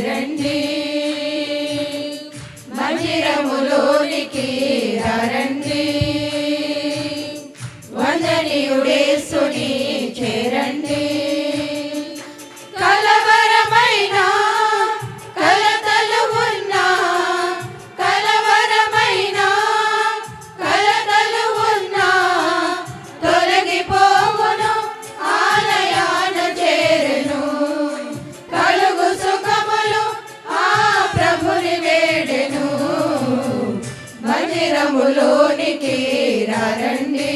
రండి. మందిరములోనికి రండి. లోనికి రండి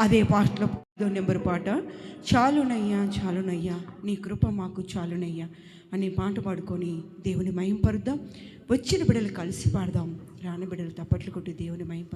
అదే పాటలో ఐదో నెంబర్ పాట చాలునయ్యా చాలునయ్యా నీ కృప మాకు చాలునయ్యా అనే పాట పాడుకొని దేవుని మయంపరుద్దాం వచ్చిన బిడ్డలు కలిసి పాడదాం. రాని బిడ్డలు తప్పట్లు కొట్టి దేవుని మయం